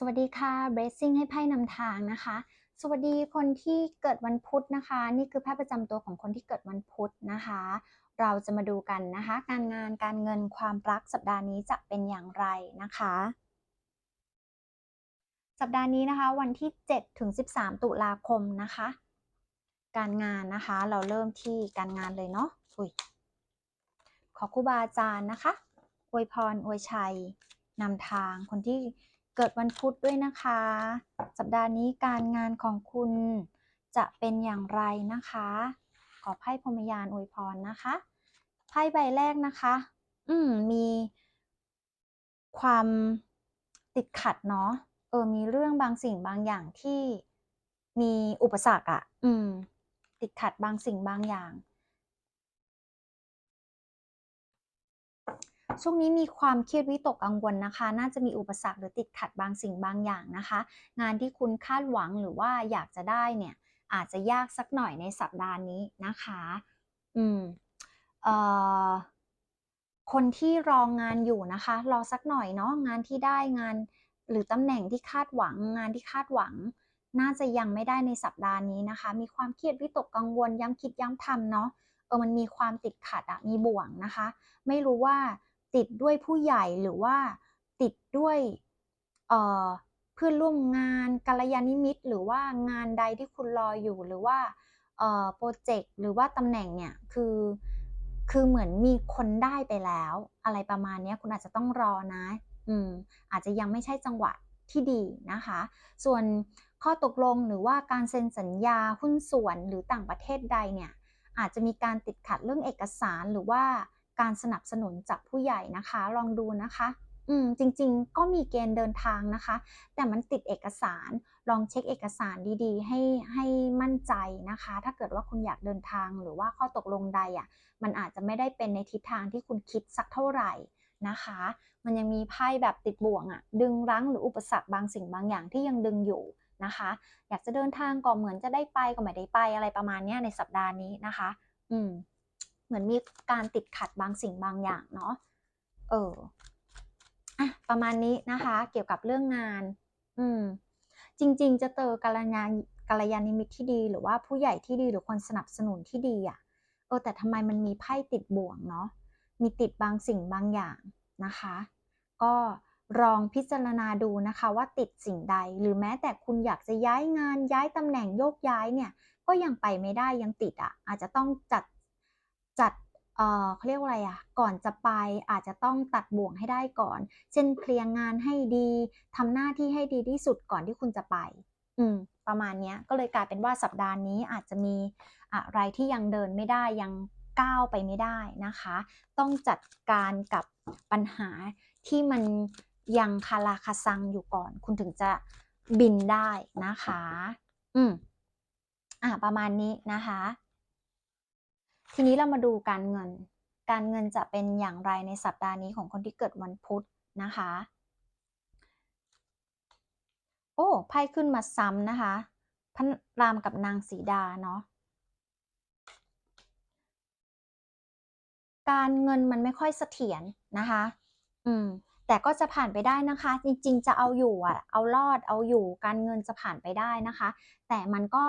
สวัสดีค่ะ Blessing ให้ไพ่นำทางนะคะ สวัสดีคนที่เกิดวันพุธนะคะ นี่คือไพ่ประจำตัวของคนที่เกิดวันพุธนะคะ เราจะมาดูกันนะคะ การงานการเงินความรักสัปดาห์นี้จะเป็นอย่างไรนะคะ สัปดาห์นี้นะคะ วันที่7ถึง13 ตุลาคมนะคะ การงานนะคะ เราเริ่มที่การงานเลยเนาะอุ้ยขอครูบาอาจารย์นะคะอวยพรอวยชัยนำทางคนที่ เกิดวันพุธด้วยนะคะ สัปดาห์นี้การงานของคุณจะเป็นอย่างไรนะคะ ขอไพ่พรมยานอวยพรนะคะ ไพ่ใบแรกนะคะ อืมมีความติดขัดเนาะ เออ มีเรื่องบางสิ่งบางอย่างที่มีอุปสรรคอะอืม ติดขัดบางสิ่งบางอย่าง ช่วงนี้มีความเครียดวิตกกังวลนะคะ น่าจะมีอุปสรรคหรือติดขัดบางสิ่งบางอย่างนะคะ งานที่คุณคาดหวังหรือว่าอยากจะได้เนี่ยอาจจะยากสักหน่อยในสัปดาห์นี้นะคะ อืมเอ่อคนที่รองงานอยู่นะคะ รอสักหน่อยเนาะงานที่ได้งาน หรือตำแหน่งที่คาดหวัง งานที่คาดหวัง น่าจะยังไม่ได้ในสัปดาห์นี้นะคะ มีความเครียดวิตกกังวลย้ำคิดย้ำทำเนาะเออมันมีความติดขัดอะมีบ่วงนะคะ ไม่รู้ว่า ติดด้วยผู้ใหญ่หรือว่าติดด้วยเพื่อนร่วมงานกัลยาณมิตร หรือว่างานใดที่คุณรออยู่หรือว่าโปรเจกต์หรือว่าตำแหน่งเนี่ยคือคือเหมือนมีคนได้ไปแล้ว อะไรประมาณนี้คุณอาจจะต้องรอนะ อืมอาจจะยังไม่ใช่จังหวะที่ดีนะคะ ส่วนข้อตกลงหรือว่าการเซ็นสัญญาหุ้นส่วนหรือต่างประเทศใดเนี่ยอาจจะมีการติดขัดเรื่องเอกสารหรือว่า การสนับสนุนจากผู้ใหญ่นะคะ ลองดูนะคะ อืมจริงๆ ก็มีเกณฑ์เดินทางนะคะ แต่มันติดเอกสาร ลองเช็คเอกสารดีๆ ให้ให้มั่นใจนะคะ ถ้าเกิดว่าคุณอยากเดินทางหรือว่าข้อตกลงใดอะ มันอาจจะไม่ได้เป็นในทิศทางที่คุณคิดสักเท่าไหร่นะคะ มันยังมีไพ่แบบติดบ่วงอะ ดึงรั้งหรืออุปสรรคบางสิ่งบางอย่างที่ยังดึงอยู่นะคะ อยากจะเดินทางก็เหมือนจะได้ไปก็ไม่ได้ไปอะไรประมาณนี้ในสัปดาห์นี้นะคะ อืม เหมือนมีการติดขัดบางสิ่งบางอย่างเนาะเอออะประมาณนี้นะคะ เกี่ยวกับเรื่องงาน อืม จริง ๆ จะเจอกัลยาณกัลยาณมิตรที่ดี หรือว่าผู้ใหญ่ที่ดีหรือคนสนับสนุนที่ดีอะเออแต่ทำไมมันมีไพ่ติดบ่วงเนาะมีติดบางสิ่งบางอย่างนะคะ ก็ลองพิจารณาดูนะคะว่าติดสิ่งใด หรือแม้แต่คุณอยากจะย้ายงานย้ายตำแหน่งโยกย้ายเนี่ย ก็ยังไปไม่ได้ยังติดอะ อาจจะต้องจัด จัดเอ่อเขาเรียกว่าอะไรอะก่อนจะไปอาจจะต้องตัดบ่วงให้ได้ก่อน เช่นเคลียร์งานให้ดีทำหน้าที่ให้ดีที่สุดก่อนที่คุณจะไป อืม ประมาณเนี้ยก็เลยกลายเป็นว่าสัปดาห์นี้อาจจะมีอะไรที่ยังเดินไม่ได้ยังก้าวไปไม่ได้นะคะ ต้องจัดการกับปัญหาที่มันยังคาราคาซังอยู่ก่อน คุณถึงจะบินได้นะคะ อืม อะประมาณนี้นะคะ ทีนี้เรามาดูการเงิน การเงินจะเป็นอย่างไรในสัปดาห์นี้ของคนที่เกิดวันพุธนะคะ โอ้ไพ่ขึ้นมาซ้ำนะคะพระรามกับนางสีดาเนาะการเงินมันไม่ค่อยเสถียรนะคะ อืม แต่ก็จะผ่านไปได้นะคะ จริงๆ จะเอาอยู่อะ เอารอด เอาอยู่ การเงินจะผ่านไปได้นะคะ แต่มันก็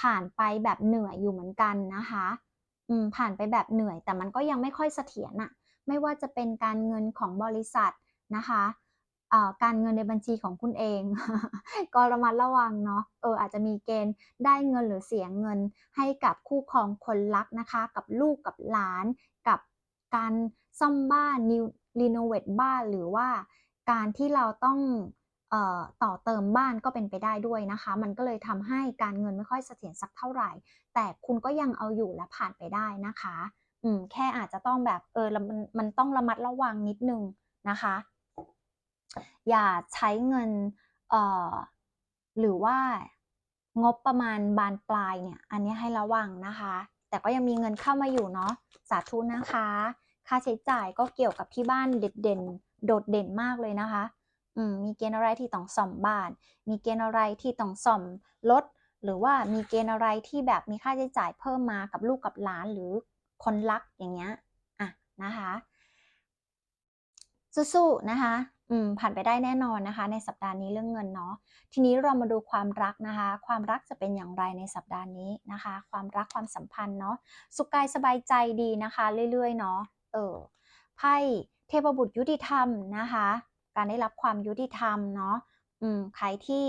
ผ่านไปแบบเหนื่อยอยู่เหมือนกันนะคะ ผ่านไปแบบเหนื่อย แต่มันก็ยังไม่ค่อยเสถียรอะไม่ว่าจะเป็นการเงินของบริษัทนะคะการเงินในบัญชีของคุณเอง ก็ระมัดระวังเนาะเอออาจจะมีเกณฑ์ได้เงินหรือเสียเงินให้กับคู่ครองคนรักนะคะ กับลูกกับหลาน กับการซ่อมบ้านนิวรีโนเวทบ้านหรือว่าการที่เราต้อง ต่อเติมบ้านก็เป็นไปได้ด้วยนะคะ มันก็เลยทำให้การเงินไม่ค่อยเสถียรสักเท่าไหร่ แต่คุณก็ยังเอาอยู่และผ่านไปได้นะคะอืมแค่อาจจะต้องแบบเออมันมันต้องระมัดระวังนิดนึงนะคะ อย่าใช้เงินเอ่อหรือว่างบประมาณบานปลายเนี่ย อันนี้ให้ระวังนะคะ แต่ก็ยังมีเงินเข้ามาอยู่เนาะสาธุนะคะ ค่าใช้จ่ายก็เกี่ยวกับที่บ้านเด็ดเด่นโดดเด่นมากเลยนะคะ มีเกณฑ์อะไรที่ต้องซ่อมบ้าน มีเกณฑ์อะไรที่ต้องซ่อมรถ หรือว่ามีเกณฑ์อะไรที่แบบมีค่าใช้จ่ายเพิ่มมากับลูกกับหลานหรือคนรักอย่างเงี้ย อะนะคะ สู้ๆนะคะ อืม ผ่านไปได้แน่นอนนะคะ ในสัปดาห์นี้เรื่องเงินเนาะ ทีนี้เรามาดูความรักนะคะ ความรักจะเป็นอย่างไรในสัปดาห์นี้นะคะ ความรักความสัมพันธ์เนาะ สุขกายสบายใจดีนะคะ เรื่อยๆ เนาะ เออ ไพ่เทพบุตรยุติธรรมนะคะ การได้รับความยุติธรรมเนาะใครที่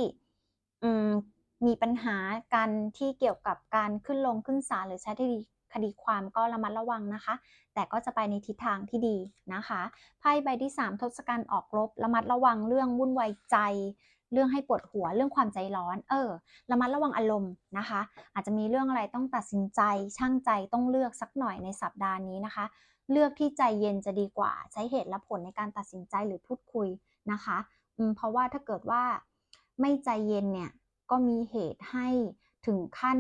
มีปัญหากันที่เกี่ยวกับการขึ้นลงขึ้นศาลหรือใช้คดีคดีความก็ระมัดระวังนะคะ แต่ก็จะไปในทิศทางที่ดีนะคะไพ่ใบที่ 3 ทศกัณฐ์ออกรบระมัดระวังเรื่องวุ่นวายใจ เรื่องให้ปวดหัวเรื่องความใจร้อน เออระมัดระวังอารมณ์นะคะ อาจจะมีเรื่องอะไรต้องตัดสินใจช่างใจต้องเลือกสักหน่อยในสัปดาห์นี้นะคะ เลือกที่ใจเย็นจะดีกว่า ใช้เหตุและผลในการตัดสินใจหรือพูดคุยนะคะเพราะว่าถ้าเกิดว่าไม่ใจเย็นเนี่ยก็มีเหตุให้ถึงขั้น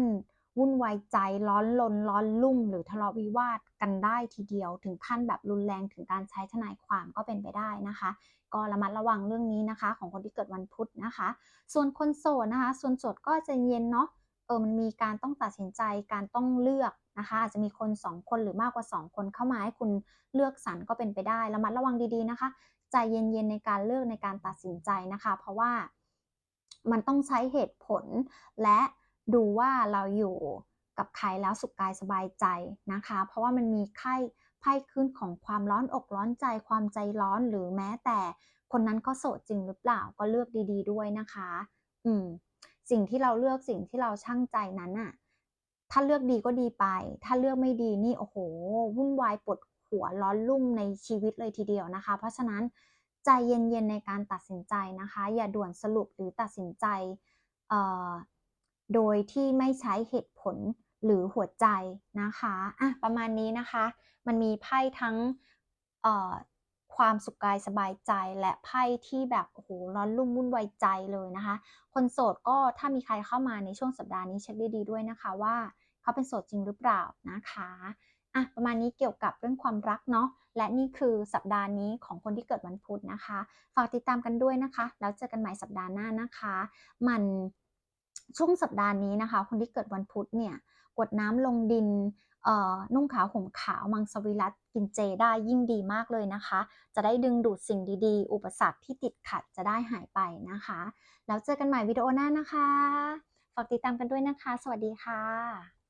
วุ่นวายใจร้อนลนร้อนลุ่ม หรือทะเลาะวิวาทกันได้ทีเดียว ถึงขั้นแบบรุนแรงถึงการใช้ทนายความก็เป็นไปได้นะคะ ก็ระมัดระวังเรื่องนี้นะคะ ของคนที่เกิดวันพุธนะคะ ส่วนคนโสดนะคะ ส่วนโสดก็ใจเย็นเนาะ ออมันมีการต้องตัดสินใจการต้องเลือกนะคะอาจจะมีคน 2 คนหรือมากกว่า 2 คนเข้ามาให้คุณเลือกสรรก็เป็นไปได้ระมัดระวังดีๆนะคะใจเย็นๆในการเลือกในการตัดสินใจนะคะ เพราะว่ามันต้องใช้เหตุผล และดูว่าเราอยู่กับใครแล้วสุขกายสบายใจนะคะ เพราะว่ามันมีไข้ไพ่ขึ้นของความร้อนอกร้อนใจ ความใจร้อนหรือแม้แต่คนนั้นก็โสดจริงหรือเปล่าก็เลือกดี ๆ ด้วยนะคะ อืม สิ่งที่เราเลือกสิ่งที่เราช่างใจนั้นน่ะถ้าเลือกดีก็ดีไป ถ้าเลือกไม่ดีนี่โอ้โหวุ่นวายปวดหัวร้อนรุ่มในชีวิตเลยทีเดียวนะคะ เพราะฉะนั้นใจเย็นๆในการตัดสินใจนะคะ อย่าด่วนสรุปหรือตัดสินใจโดยที่ไม่ใช้เหตุผลหรือหัวใจนะคะอะประมาณนี้นะคะ มันมีไพ่ทั้ง ความสุขกายสบายใจและไพ่ที่แบบโอ้โหร้อนรุ่มวุ่นวายใจเลยนะคะ คนโสดก็ถ้ามีใครเข้ามาในช่วงสัปดาห์นี้เช็คดีๆด้วยนะคะว่าเขาเป็นโสดจริงหรือเปล่านะคะอะประมาณนี้เกี่ยวกับเรื่องความรักเนาะและนี่คือสัปดาห์นี้ของคนที่เกิดวันพุธนะคะ ฝากติดตามกันด้วยนะคะ แล้วเจอกันใหม่สัปดาห์หน้านะคะ มันช่วงสัปดาห์นี้นะคะ คนที่เกิดวันพุธเนี่ยกดน้ำลงดิน นุ่งขาวห่มขาวมังสวิรัตกินเจได้ยิ่งดีมากเลยนะคะ จะได้ดึงดูดสิ่งดีๆ อุปสรรคที่ติดขัดจะได้หายไปนะคะ แล้วเจอกันใหม่วิดีโอหน้านะคะ ฝากติดตามกันด้วยนะคะ สวัสดีค่ะ